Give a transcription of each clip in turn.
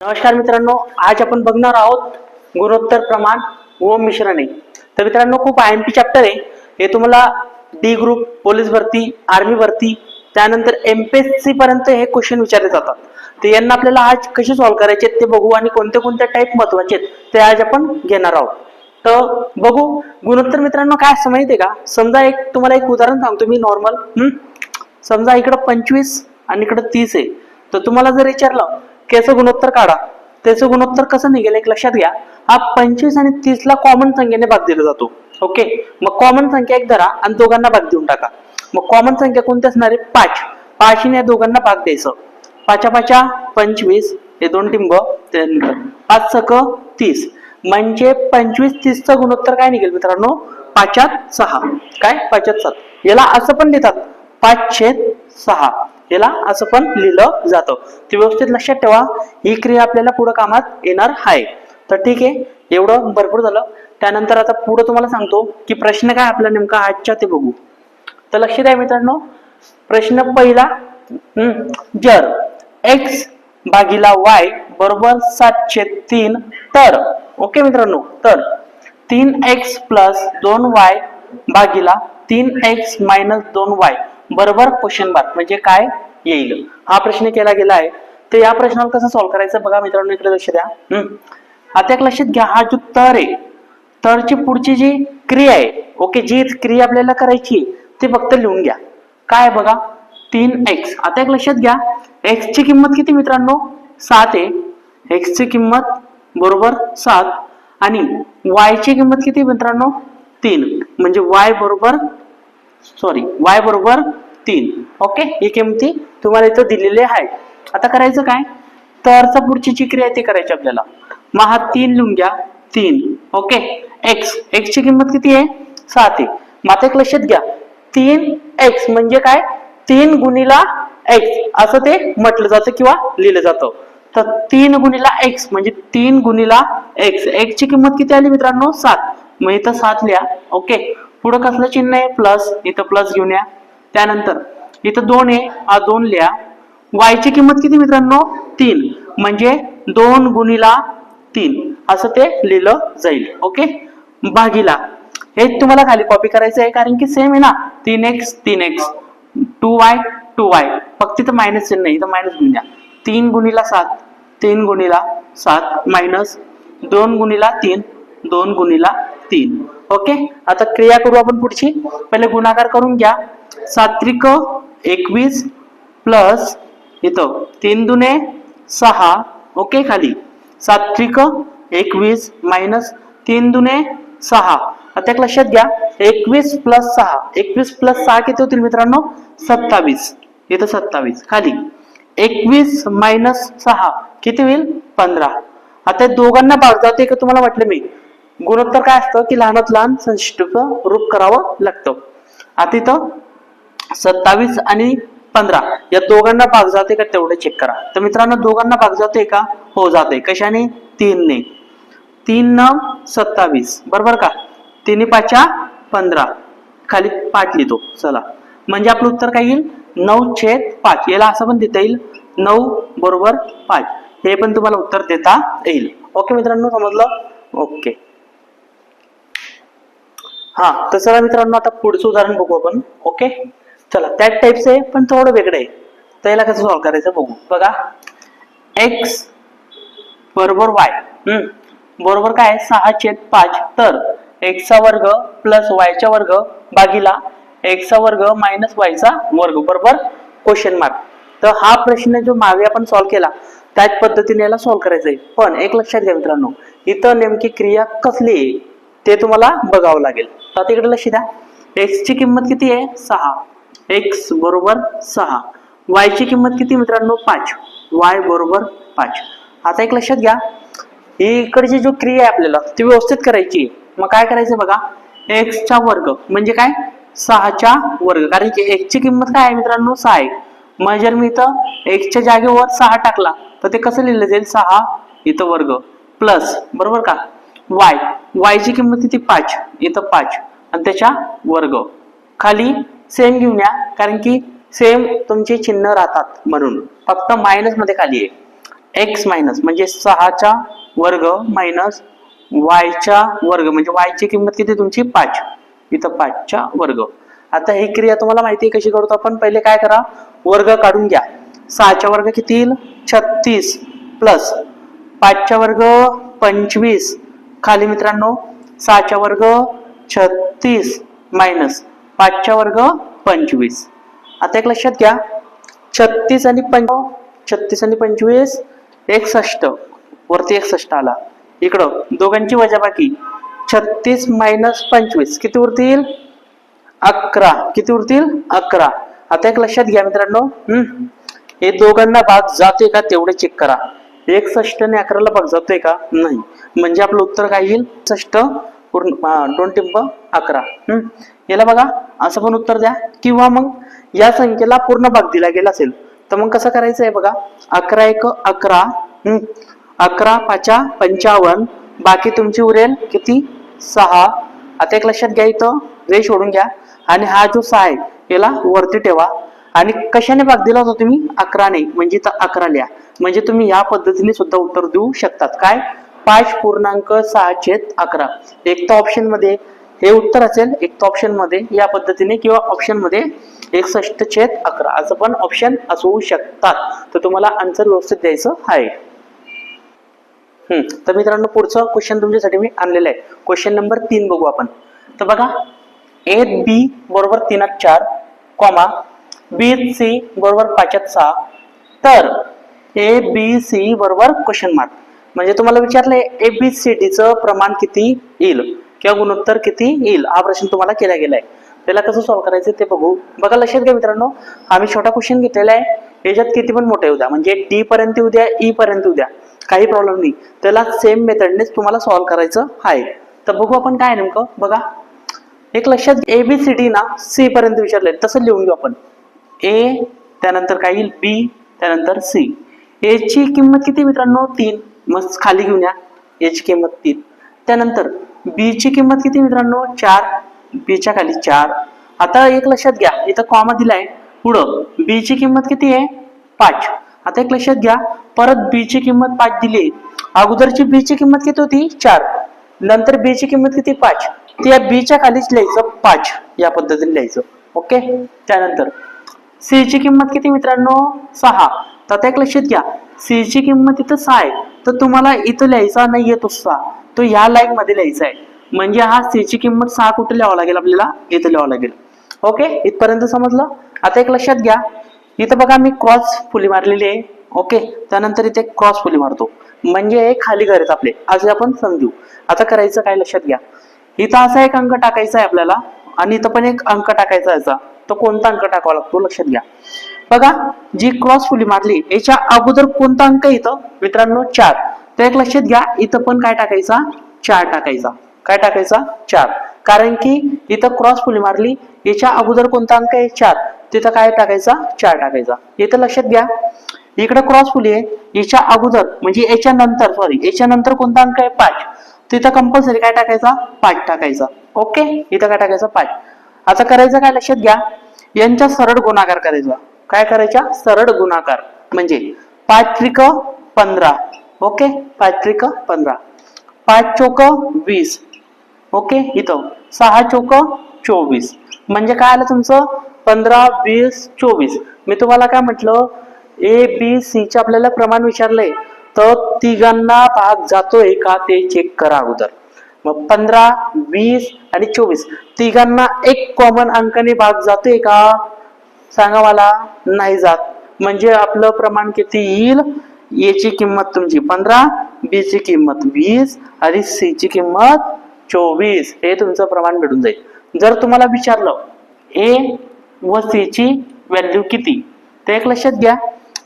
नमस्कार मित्रांनो आज आपण बघणार आहोत गुणोत्तर प्रमाण व मिश्रणे. तर मित्रांनो खूप आय एम पी चॅप्टर आहे. हे तुम्हाला डी ग्रुप पोलीस भरती आर्मी भरती त्यानंतर एमपीएससी पर्यंत हे क्वेश्चन विचारले जातात. तर यांना आपल्याला आज कसे सॉल्व्ह करायचे आहेत ते बघू आणि कोणते कोणते टाईप महत्त्वाचे आहेत ते आज आपण घेणार आहोत. तर बघू गुणोत्तर मित्रांनो काय असं माहिती आहे का? समजा एक तुम्हाला एक उदाहरण सांगतो मी नॉर्मल समजा इकडं पंचवीस आणि इकडं तीस आहे. तर तुम्हाला जर विचारलं केचं गुणोत्तर काढा. त्याचं गुणोत्तर कसं निघेल एक लक्षात घ्या. हा पंचवीस आणि तीस ला कॉमन संख्येने भाग दिला जातो. ओके? मग कॉमन संख्या एक धरा आणि दोघांना भाग देऊन टाका. मग कॉमन संख्या कोणती असणार आहे? पाच. पाचने या दोघांना भाग द्यायचं. पाचा पाचा पंचवीस. हे दोन टिंब त्यानंतर पाच सक तीस. म्हणजे पंचवीस तीसचं गुणोत्तर काय निघेल मित्रांनो? पाचात सहा. काय? पाचात सात. याला असं पण देतात पाचशे सहा. याला असं पण लिहिलं जातं. ते व्यवस्थित लक्षात ठेवा. ही क्रिया आपल्याला पुढे कामात येणार आहे. तर ठीक आहे. एवढं भरपूर झालं. त्यानंतर आता पुढे तुम्हाला सांगतो की प्रश्न काय आपला नेमका आजच्या ते बघू. तर लक्ष द्या मित्रांनो प्रश्न पहिला हम्म, जर एक्स भागीला वाय बरोबर सातशे तीन तर ओके मित्रांनो तर तीन एक्स प्लस दोन वाय भागीला तीन एक्स मायनस दोन वाय बरोबर क्वेश्चन मार्क म्हणजे काय येईल? हा प्रश्न केला गेला आहे तर या प्रश्नाला कसं सॉल्व्ह करायचं बघा मित्रांनो इकडे लक्ष द्या. हम्म. आता एक लक्षात घ्या हा जो तर आहे तरची पुढची जी क्रिया आहे ओके जी क्रिया आपल्याला करायची ती फक्त लिहून घ्या. काय बघा? तीन एक्स आता एक लक्षात घ्या एक्स ची किंमत किती मित्रांनो? सात आहे. एक्स ची किंमत बरोबर सात. आणि वाय ची किंमत किती मित्रांनो? तीन. म्हणजे वाय बरोबर सॉरी वाय बरोबर तीन. ओके ही किमती तुम्हाला इथं दिलेली आहे आता करायचं काय? तरचा पुढची जी क्रिया आहे ती करायची आपल्याला. मग हा तीन लिहून घ्या. तीन. ओके एक्स एक्स ची किंमत किती आहे? सात आहे. मग एक लक्षात घ्या. तीन एक्स म्हणजे काय? तीन गुणीला एक्स असं ते म्हटलं जातं किंवा लिहिलं जातं. तर तीन गुणीला एक्स म्हणजे तीन गुणीला एक्स एक्स ची किंमत किती आली मित्रांनो? सात. मग इथं सात लिहा. ओके पुढं कसलं चिन्ह आहे? प्लस इथं प्लस घेऊन या. त्यानंतर इथं दोन आहे. हा दोन लिहा. वायची किंमत किती मित्रांनो? तीन. म्हणजे दोन गुणीला तीन. असं ते लिहिलं जाईल. ओके? भागीला. हे तुम्हाला खाली कॉपी करायचं आहे कारण की सेम आहे ना. तीन एक्स तीन X two Y two Y फक्त इथं मायनस चिन्ह नाही इथं मायनस घेऊन द्या. तीन गुणीला सात. तीन गुणीला सात मायनस दोन गुणीला तीन. दोन गुणीला तीन. ओके? आता क्रिया करू आपण पुढची. पहिले गुणाकार करून घ्या. सात्विक एकवीस प्लस इथं तीन दुने सहा. ओके खाली? सात्विक एकवीस मायनस तीन दुने सहा. आता एक लक्षात घ्या. एकवीस प्लस सहा. एकवीस प्लस सहा किती होतील मित्रांनो? सत्तावीस. इथं सत्तावीस. खाली? एकवीस मायनस सहा. किती होईल? पंधरा. आता दोघांना भाग जाते का तुम्हाला म्हटलं मी? गुणोत्तर काय असतं की लहानात लहान संशिष्ट रूप करावं लागतं. आता इथं सत्तावीस आणि पंधरा या दोघांना भाग जाते का तेवढं चेक करा. तर मित्रांनो दोघांना भाग जाते का? हो जाते कशाने? तीनने. तीन नऊ सत्तावीस. बरोबर का? तिन्ही पाचा पंधरा. खाली पाच लिहितो. चला. म्हणजे आपलं उत्तर काय येईल? नऊ छेद पाच. याला असं पण देता येईल. नऊ बरोबर पाच. हे पण तुम्हाला उत्तर देता येईल. ओके मित्रांनो समजलं? ओके. हा तर चला मित्रांनो आता पुढचं उदाहरण बघू आपण. ओके चला त्याच टाईपचं आहे पण थोडं वेगळं आहे. तर याला कसं सॉल्व्ह करायचं बघू. बघा. एक्स बरोबर वाय हम्म. बरोबर काय आहे? सहा छेद पाच. तर एक्सचा वर्ग प्लस वायचा वर्ग भागीला एक्सचा वर्ग मायनस वायचा वर्ग. बरोबर? क्वेश्चन मार्क तर हा प्रश्न जो मागे आपण सॉल्व्ह केला त्याच पद्धतीने याला सॉल्व्ह करायचं आहे. पण एक लक्षात घ्या मित्रांनो इथं नेमकी क्रिया कसली आहे ते तुम्हाला बघावं लागेल. आता इकडे लक्ष द्या. एक्स ची किंमत किती आहे? सहा. एक्स बरोबर सहा. वाय ची किंमत किती मित्रांनो? पाच. वाय बरोबर पाच. आता एक लक्षात घ्या. ही इकडची जो क्रिया आहे आपल्याला ती व्यवस्थित करायची. आहे. मग काय करायचं बघा? एक्सचा वर्ग. म्हणजे काय? सहाच्या वर्ग. कारण की एक्सची ची किंमत काय आहे मित्रांनो? सहा आहे. मग जर मी इथं एक्सच्या जागेवर सहा टाकला तर ते कसं लिहिलं जाईल? सहा इथं वर्ग. प्लस बरोबर का? वाय वायची किंमत किती? पाच. इथं पाच. आणि त्याच्या वर्ग. खाली सेम घेऊन या. कारण की सेम तुमचे चिन्ह राहतात म्हणून. फक्त मायनसमध्ये खाली आहे. एक्स मायनस म्हणजे सहाचा वर्ग मायनस वायचा वर्ग. म्हणजे वायची किंमत किती? तुमची पाच. इथं पाचच्या वर्ग. आता ही क्रिया तुम्हाला माहिती आहे कशी करतो आपण? पहिले काय करा? वर्ग काढून घ्या. सहाच्या वर्ग किती येईल? छत्तीस. प्लस पाचच्या वर्ग पंचवीस. खाली मित्रांनो सहाच्या वर्ग छत्तीस मायनस पाचच्या वर्ग पंचवीस. आता एक लक्षात घ्या छत्तीस आणि पंच छत्तीस आणि पंचवीस एकसष्ट. वरती एकसष्ट आला. इकडं दोघांची वजाबाकी. छत्तीस मायनस पंचवीस. किती उरतील? अकरा. किती उरतील? अकरा. आता एक लक्षात घ्या मित्रांनो. हम्म. हे दोघांना भाग जाते का तेवढे चेक करा. एकसष्ट आणि अकराला भाग जातोय का? नाही. म्हणजे आपलं उत्तर काय येईल? सष्ट पूर्ण दोन टिंब अकरा. हम्म याला बघा असं पण उत्तर द्या. किंवा मग या संख्येला पूर्ण भाग दिला गेला असेल तर मग कसं करायचं आहे बघा? अकरा एक अकरा हम्म अकरा पाचा पंचावन्न. बाकी तुमची उरेल किती? सहा. आता एक लक्षात घ्या इथं. रे सोडून घ्या. आणि हा जो सहा आहे याला वरती ठेवा. आणि कशाने भाग दिला होता तुम्ही? अकराने म्हणजे तर अकरा लिहा. म्हणजे तुम्ही या पद्धतीने सुद्धा उत्तर देऊ शकतात. काय? पाच पूर्णांक सहा छेद अकरा. एक तर ऑप्शनमध्ये हे उत्तर असेल एक तर ऑप्शनमध्ये या पद्धतीने किंवा ऑप्शनमध्ये एकसष्ट छेद अकरा. असं पण ऑप्शन असू शकतात. तर तुम्हाला आन्सर व्यवस्थित द्यायचं आहे. हम्म. तर मित्रांनो पुढचं क्वेश्चन तुमच्यासाठी मी आणलेलं आहे. क्वेश्चन नंबर तीन बघू आपण. तर बघा ए बी बरोबर तीनात चार कॉमा बी सी बरोबर पाच्यात सहा. तर ए बी सी बरोबर क्वेश्चन मार्क म्हणजे तुम्हाला विचारलंय ए बी सी डीचं प्रमाण किती येईल? किंवा गुणोत्तर किती येईल? हा प्रश्न तुम्हाला केला गेलाय. त्याला कसं सॉल्व्ह करायचं ते बघू. बघा लक्षात घ्या मित्रांनो. आम्ही छोटा क्वेश्चन घेतलेला आहे. याच्यात किती पण मोठे उद्या द्या. म्हणजे डी पर्यंत उद्या ई e पर्यंत उद्या काही प्रॉब्लेम नाही. त्याला सेम मेथडनेच तुम्हाला सॉल्व्ह करायचं आहे. तर बघू आपण काय नेमकं. बघा. एक लक्षात ए बी सी डी ना सी पर्यंत विचारले तसं लिहून घेऊ आपण. ए त्यानंतर काय येईल? बी त्यानंतर सी ए ची किंमत किती मित्रांनो? तीन. मग खाली घेऊन या. याची ची किंमत तीन. त्यानंतर बी ची किंमत किती मित्रांनो? चार. बीच्या खाली चार. आता एक लक्षात घ्या. इथं कॉमा दिलाय. पुढं बी ची किंमत किती आहे? पाच. आता एक लक्षात घ्या. परत बी ची किंमत पाच दिली. अगोदरची बी ची किंमत किती होती? चार. नंतर बी ची किंमत किती? पाच. त्या या बीच्या खालीच लिहायचं पाच. या पद्धतीने लिहायचं. ओके? त्यानंतर सी ची किंमत किती मित्रांनो? सहा. तर आता एक लक्षात घ्या. सी ची किंमत इथं सहा आहे. तर तुम्हाला इथं लिहायचा नाहीये तो सहा. तो ह्या लाईन मध्ये लिहायचा आहे. म्हणजे हा सी ची किंमत सहा कुठे लिहावं लागेल आपल्याला? इथं लिहावं लागेल. ओके? इथपर्यंत समजलं? आता एक लक्षात घ्या. इथं बघा मी क्रॉस फुली मारलेली आहे. ओके? त्यानंतर इथे क्रॉस फुली मारतो. म्हणजे हे खाली घर आहेत आपले. असे आपण समजू. आता करायचं काय? लक्षात घ्या. इथं असा एक अंक टाकायचा आहे आपल्याला. आणि इथं पण एक अंक टाकायचा याचा तो कोणता अंक टाकावा लागतो? लक्षात घ्या. बघा जी क्रॉस फुली मारली याच्या अगोदर कोणता अंक आहे इथं? मित्रांनो चार. तर एक लक्षात घ्या इथं पण काय टाकायचा? चार टाकायचा. काय टाकायचा? चार. कारण की इथं क्रॉस फुली मारली याच्या अगोदर कोणता अंक आहे? चार. तिथं काय टाकायचा? चार टाकायचा. इथं लक्षात घ्या. इकडे क्रॉस फुली आहे याच्या अगोदर म्हणजे याच्या नंतर सॉरी याच्या नंतर कोणता अंक आहे? पाच. तिथं कंपल्सरी काय टाकायचा? पाच टाकायचा. ओके? इथं काय टाकायचा? पाच. आता करायचं काय लक्षात घ्या? यांचा सरळ गुणाकार करायचा. काय करायचा? सरळ गुणाकार. म्हणजे पाच त्रिक पंधरा. ओके? पाच त्रिक पंधरा. पाच चोक वीस. ओके? इथं. सहा चोक चोवीस. म्हणजे काय आलं तुमचं? पंधरा वीस चोवीस. मी तुम्हाला काय म्हटलं? ए बी सीचे आपल्याला प्रमाण विचारलंय. तर तिघांना भाग जातोय का ते चेक करा अगोदर. मग पंधरा वीस आणि चोवीस. तिघांना एक कॉमन अंकाने भाग जातोय का? सांगा मला. नाही जात. म्हणजे आपलं प्रमाण किती येईल? याची किंमत तुमची पंधरा बी ची किंमत वीस आणि सी ची किंमत चोवीस. हे तुमचं प्रमाण भेटून जाईल. जर तुम्हाला विचारलं ए व सी ची व्हॅल्यू किती? ते एक लक्षात घ्या.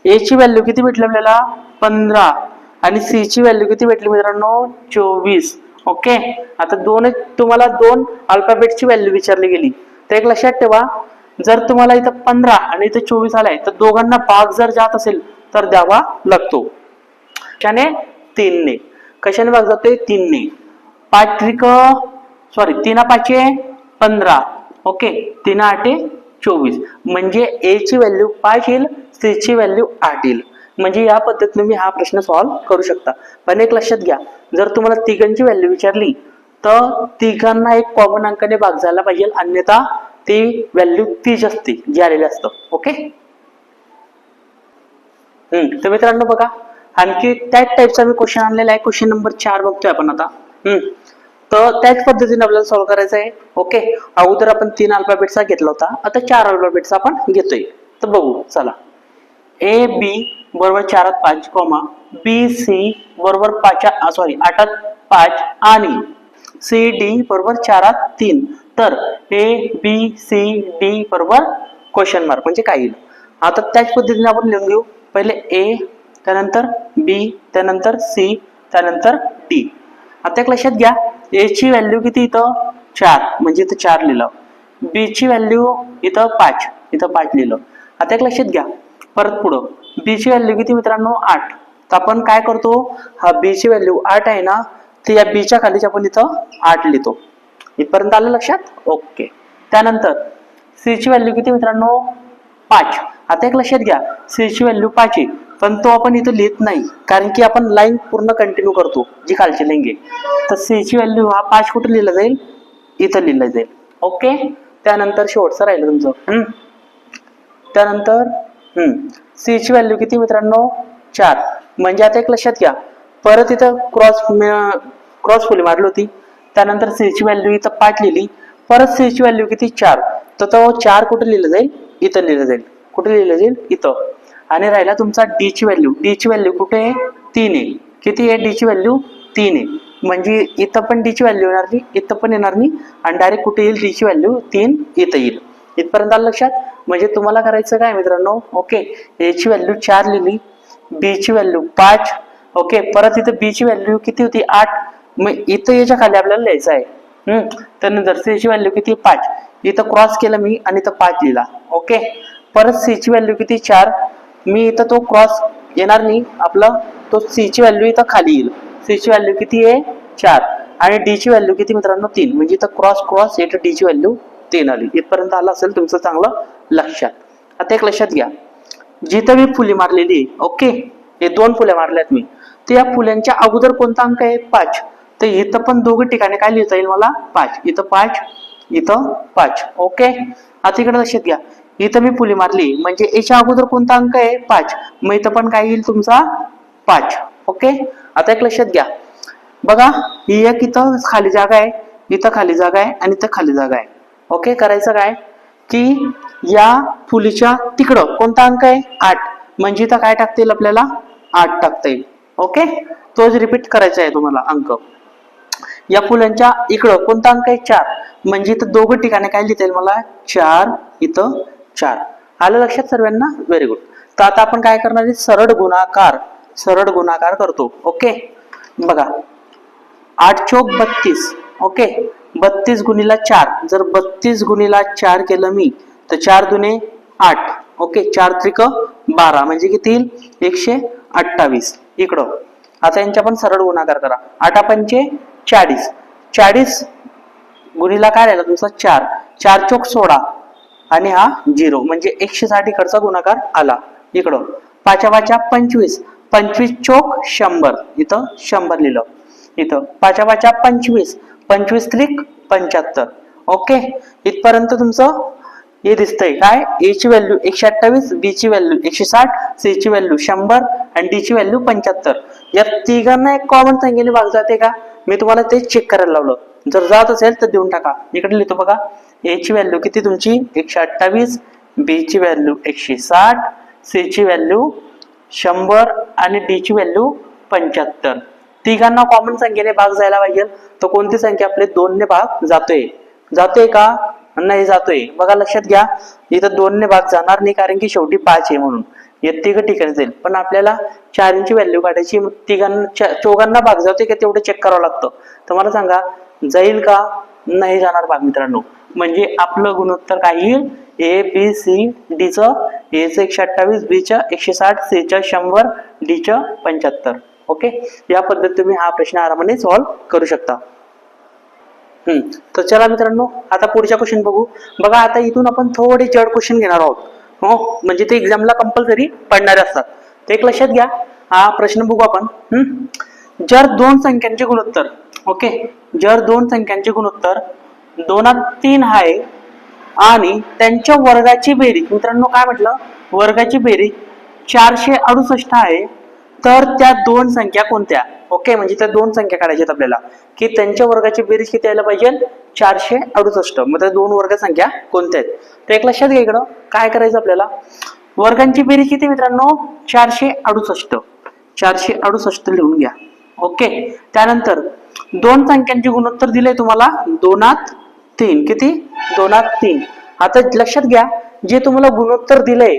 ए ची व्हॅल्यू किती भेटली आपल्याला? पंधरा. आणि सी ची व्हॅल्यू किती भेटली मित्रांनो? चोवीस. ओके आता दोन तुम्हाला दोन अल्फाबेटची व्हॅल्यू विचारली गेली. तर एक लक्षात ठेवा. जर तुम्हाला इथं पंधरा आणि इथं चोवीस आलाय तर दोघांना भाग जर जात असेल तर द्यावा लागतो. कशाने? तीनने. कशाने भाग जातोय? तीनने. पाच त्रिक सॉरी तीना पाचशे पंधरा. ओके तीन आठे चोवीस. म्हणजे ए ची व्हॅल्यू पाच येईल सी ची व्हॅल्यू आठ येईल. म्हणजे या पद्धतीने तुम्ही हा प्रश्न सॉल्व्ह करू शकता. पण एक लक्षात घ्या जर तुम्हाला तिघांची व्हॅल्यू विचारली तर तिघांना एक कॉमन अंकाने भाग झाला पाहिजे अन्यथा ती व्हॅल्यू तीच असते जी आलेली असतं. ओके हम्म तर मित्रांनो बघा आणखी त्याच टाईपचा मी क्वेश्चन आणलेला आहे. क्वेश्चन नंबर चार बघतोय आपण आता. हम्म तर त्याच पद्धतीने आपल्याला सॉल्व्ह करायचं आहे. ओके अगोदर आपण तीन अल्फाबेटचा घेतला होता. आता चार अल्फाबेटचा आपण घेतोय. तर बघू चला. ए बी बरोबर चारात पाच कॉमा बी सी बरोबर पाच सॉरी आठात पाच आणि सी डी बरोबर चारात तीन. तर ए बी सी डी बरोबर क्वेश्चन मार्क म्हणजे काय येईल? आता त्याच पद्धतीने आपण लिहून घेऊ. पहिले ए त्यानंतर बी त्यानंतर सी त्यानंतर डी. आता एक लक्षात घ्या ए ची व्हॅल्यू किती इथं? चार. म्हणजे इथं चार लिहिलं. बी ची व्हॅल्यू इथं पाच. इथं पाच लिहिलं. आता एक लक्षात घ्या. परत पुढं. बी ची व्हॅल्यू किती मित्रांनो? आठ. तर आपण काय करतो? हा बी ची व्हॅल्यू आठ आहे ना तर या बीच्या खालीच आपण इथं आठ लिहितो. इथपर्यंत आलं लक्षात? ओके. त्यानंतर सी ची व्हॅल्यू किती मित्रांनो? पाच. आता एक लक्षात घ्या. सी ची व्हॅल्यू पाच आहे. पण तो आपण इथं लिहित नाही. कारण की आपण लाईन पूर्ण कंटिन्यू करतो जी खालची लिंग आहे. तर सी ची व्हॅल्यू हा पाच कुठं लिहिला जाईल? इथं लिहिलं जाईल. ओके? त्यानंतर शेवटचं राहिलं तुमचं. त्यानंतर सी ची व्हॅल्यू किती मित्रांनो? चार. म्हणजे आता एक लक्षात घ्या. परत इथं क्रॉस क्रॉस फुली मारली होती. त्यानंतर सी ची व्हॅल्यू इथं पाच लिहिली परत सी ची व्हॅल्यू किती? चार. तर तो चार कुठे लिहिलं जाईल? इथं लिहिलं जाईल. कुठे लिहिलं जाईल? इथं. आणि राहिला तुमचा डी ची व्हॅल्यू डी ची व्हॅल्यू कुठे आहे? तीन आहे. किती आहे? डी ची व्हॅल्यू तीन आहे. म्हणजे इथं पण डी ची व्हॅल्यू येणार नाही इथं पण येणार नाही. आणि डायरेक्ट कुठे येईल? डी ची व्हॅल्यू तीन इथं येईल. इथपर्यंत आलं लक्षात? म्हणजे तुम्हाला करायचं काय मित्रांनो? ओके याची व्हॅल्यू चार लिहिली बी ची व्हॅल्यू पाच ओके परत इथं बी ची व्हॅल्यू किती होती? आठ. मग इथं याच्या खाली आपल्याला लिहायचं आहे. हम्म त्यानंतर सी ची व्हॅल्यू किती? पाच. इथं क्रॉस केलं मी आणि इथं पाच लिहिला. ओके परत सी ची व्हॅल्यू किती? चार. मी इथं तो क्रॉस येणार नाही. आपलं तो सी ची व्हॅल्यू इथं खाली येईल. सी ची व्हॅल्यू किती आहे? चार. आणि डी ची व्हॅल्यू किती मित्रांनो? तीन. म्हणजे इथं क्रॉस क्रॉस इथं डी ची व्हॅल्यू तीन आली. इथपर्यंत आलं असेल तुमचं चांगलं लक्षात. आता एक लक्षात घ्या. जिथं मी फुली मारलेली ओके? हे दोन फुले मारल्यात मी. तर या फुल्यांच्या अगोदर कोणता अंक आहे? पाच. तर इथं पण दोघं ठिकाणी काय लिहिता येईल मला? पाच. इथं पाच इथं पाच. ओके? आता इकडे लक्षात घ्या. इथं मी फुली मारली. म्हणजे याच्या अगोदर कोणता अंक आहे? पाच. मग इथं पण काय येईल तुमचा? पाच. ओके? आता एक लक्षात घ्या. बघा ही एक इथं खाली जागा आहे इथं खाली जागा आहे आणि इथं खाली जागा आहे. ओके करायचं काय? की या फुलीच्या तिकडं कोणता अंक आहे? आठ. म्हणजे इथं काय टाकता येईल आपल्याला? आठ टाकता येईल. ओके तोच रिपीट करायचा आहे तुम्हाला अंक. या फुलांच्या इकडं कोणता अंक आहे? चार. म्हणजे इथं दोघं ठिकाणी काय लिहिता येईल मला? चार इथं चार. आलं लक्षात सर्वांना? व्हेरी गुड तर आता आपण काय करणार आहे? सरळ गुणाकार सरळ गुणाकार करतो. ओके बघा. आठ चौक बत्तीस. ओके? बत्तीस गुणीला चार. जर बत्तीस गुणीला चार केलं मी तर चार दुने आठ. ओके? चार त्रिक बारा. म्हणजे किती येईल? एकशे अठ्ठावीस. इकडं. आता यांच्या पण सरळ गुणाकार करा. आठा पंचे चाळीस. चाळीस गुणीला काय राहिला तुमचा? चार. चार चौक सोळा. आणि हा झिरो. म्हणजे एकशे साठ इकडचा गुणाकार आला. इकडं. पाच्या पाच्या पंचवीस. पंचवीस चौक शंभर. इथं शंभर लिहिलं. इथं. पाच्या पाच्या पंचवीस. पंचवीस त्रिक पंच्याहत्तर. ओके? इथपर्यंत तुमचं हे दिसतंय. काय? ए ची व्हॅल्यू एकशे अठ्ठावीस बी ची व्हॅल्यू एकशे साठ सी ची व्हॅल्यू शंभर आणि डी ची व्हॅल्यू पंच्याहत्तर. या तिघांना एक कॉमन संख्येने भाग जाते का? मी तुम्हाला ते चेक करायला लावलं. जर जात असेल तर देऊन टाका. इकडे लिहितो बघा. ए ची व्हॅल्यू किती तुमची? एकशे अठ्ठावीस बी ची व्हॅल्यू एकशे साठ सी ची व्हॅल्यू शंभर आणि डी ची व्हॅल्यू पंच्याहत्तर. तिघांना कॉमन संख्येने भाग जायला पाहिजे. तर कोणती संख्या? आपले दोनने भाग जातोय. जातोय का? नाही जातोय. बघा लक्षात घ्या. इथं दोनने भाग जाणार नाही कारण की शेवटी पाच आहे म्हणून. हे तिघ ठिकाणी जाईल. पण आपल्याला चारची व्हॅल्यू काढायची तिघांना चौघांना भाग जातोय का तेवढं चेक करावं लागतं. तर मला सांगा जाईल का? नाही जाणार भाग मित्रांनो. म्हणजे आपलं गुणोत्तर काय येईल? ए बी सी डीचं एचं एकशे अठ्ठावीस बीचं एकशे साठ सीचं शंभर डीचं पंच्याहत्तर. ओके? या पद्धतीने तुम्ही हा प्रश्न आरामाने सॉल्व्ह करू शकता. हम्म. तर चला मित्रांनो आता पुढच्या क्वेश्चन बघू. बघा आता इथून आपण थोडे जड क्वेश्चन घेणार आहोत. हो? म्हणजे ते एक्झामला कंपल्सरी पडणारे असतात. ते एक लक्षात घ्या. हा प्रश्न बघू आपण. हम्म? जर दोन संख्यांचे गुणोत्तर ओके? जर दोन संख्यांचे गुणोत्तर दोनात तीन आहे आणि त्यांच्या वर्गाची बेरीज मित्रांनो काय म्हटलं? वर्गाची बेरीज चारशे अडुसष्ट आहे. तर त्या दोन संख्या कोणत्या? ओके म्हणजे त्या दोन संख्या काढायच्यात आपल्याला. की त्यांच्या वर्गाची बेरीज किती यायला पाहिजे? चारशे अडुसष्ट. मग त्या दोन वर्ग संख्या कोणत्या आहेत? तर एक लक्षात घ्या इकडं. काय करायचं आपल्याला? वर्गांची बेरीज किती मित्रांनो? चारशे अडुसष्ट. चारशे अडुसष्ट लिहून घ्या. ओके त्यानंतर दोन संख्यांचे गुणोत्तर दिले तुम्हाला. दोनात तीन. किती? दोनात तीन. आता लक्षात घ्या. जे तुम्हाला गुणोत्तर दिलंय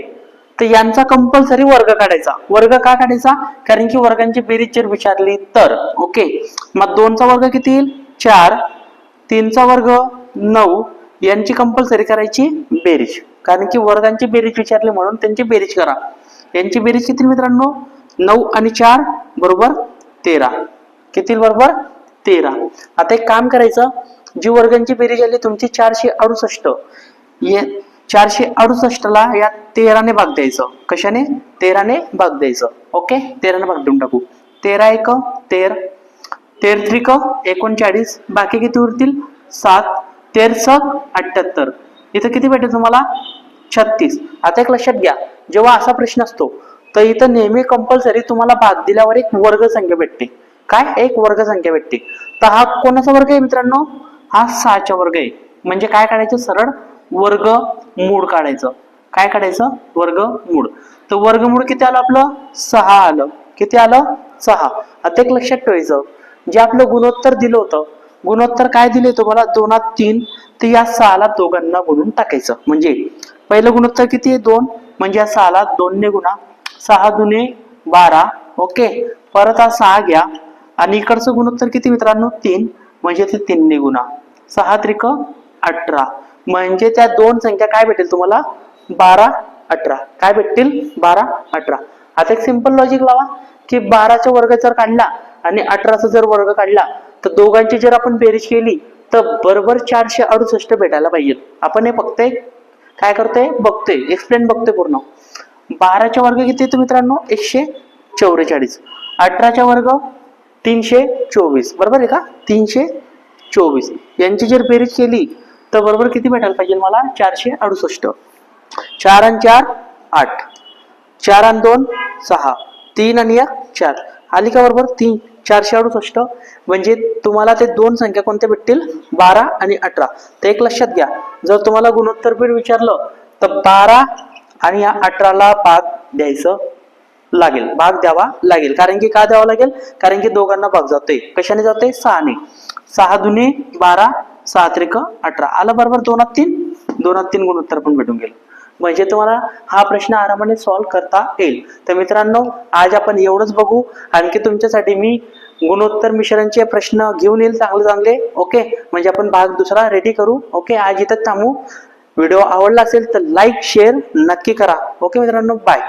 तर यांचा कंपल्सरी वर्ग काढायचा. वर्ग का काढायचा? कारण की वर्गांची बेरीज जर विचारली तर. ओके मग दोनचा वर्ग किती येईल? चार. तीनचा वर्ग नऊ. यांची कंपल्सरी करायची बेरीज. कारण की वर्गांची बेरीज विचारली म्हणून त्यांची बेरीज करा. यांची बेरीज किती मित्रांनो? नऊ आणि चार बरोबर तेरा. किती बरोबर? तेरा. आता एक काम करायचं. जी वर्गांची बेरीज आली तुमची चारशे अडुसष्ट. चारशे अडुसष्टला या तेराने भाग द्यायचं. कशाने? तेराने भाग द्यायचं. ओके? तेराने भाग देऊन टाकू. तेरा एक तेर. तेर त्रिक एकोणचाळीस. बाकी किती उरतील? सात. तेर सक अठ्याहत्तर इथं किती भेटेल तुम्हाला? छत्तीस. आता एक लक्षात घ्या. जेव्हा असा प्रश्न असतो तर इथं नेहमी कंपल्सरी तुम्हाला भाग दिल्यावर एक वर्ग संख्या भेटते. काय? एक वर्ग संख्या भेटते. तर हा कोणाचा वर्ग आहे मित्रांनो? हा सहाचा वर्ग आहे. म्हणजे काय काढायचं? सरळ वर्ग मूळ काढायचं. काय काढायचं? वर्ग मूळ. तर वर्गमूळ किती आलं आपलं? सहा आलं. किती आलं? सहा. आता एक लक्षात ठेवायचं. जे आपलं गुणोत्तर दिलं होतं गुणोत्तर काय दिले तुम्हाला? दोनात तीन. तर या सहाला दोघांना गुणून टाकायचं. म्हणजे पहिलं गुणोत्तर किती आहे? दोन. म्हणजे या सहाला दोनने गुणा सहा दुने बारा. ओके. परत हा सहा घ्या. आणि इकडचं गुणोत्तर किती मित्रांनो? तीन. म्हणजे ते तीनने गुणा. सहा त्रिक अठरा. म्हणजे त्या दोन संख्या काय भेटेल तुम्हाला? बारा अठरा. काय भेटतील? बारा अठरा. आता एक सिंपल लॉजिक लावा की बाराचा वर्ग जर काढला आणि अठराचा जर वर्ग काढला तर दोघांची जर आपण बेरीज केली तर बरोबर चारशे अडुसष्ट भेटायला पाहिजे. आपण हे बघतोय? काय करतोय? बघतोय. एक्सप्लेन बघतोय पूर्ण. बाराचा वर्ग किती येतो मित्रांनो? एकशे चौवेचाळीस. अठराचा वर्ग तीनशे चोवीस. बरोबर आहे का? तीनशे चोवीस. यांची जर बेरीज केली तर बरोबर किती भेटायला पाहिजे मला? चारशे अडुसष्ट. चार आणि चार आठ. चार आणि दोन सहा. तीन आणि एक चार. आली का बरोबर? तीन. चारशे अडुसष्ट. म्हणजे तुम्हाला ते दोन संख्या कोणत्या भेटतील? बारा आणि अठरा. तर एक लक्षात घ्या. जर तुम्हाला गुणोत्तर पीठ विचारलं तर बारा आणि या अठराला भाग द्यायचं लागेल. भाग द्यावा लागेल. कारण की का द्यावा लागेल? कारण की दोघांना भाग जातोय. कशाने जातोय? सहाने. सहा दुने बारा सहा त्रिक अठरा. आलं बरोबर दोनात तीन दोनात तीन गुणोत्तर पण भेटून गेलं. म्हणजे तुम्हाला हा प्रश्न आरामाने सॉल्व्ह करता येईल. तर मित्रांनो आज आपण एवढंच बघू. आणखी तुमच्यासाठी मी गुणोत्तर मिश्रणचे प्रश्न घेऊन येईल चांगले चांगले. ओके? म्हणजे आपण भाग दुसरा रेडी करू. ओके? आज इथं थांबू. व्हिडिओ आवडला असेल तर लाईक शेअर नक्की करा. ओके मित्रांनो? बाय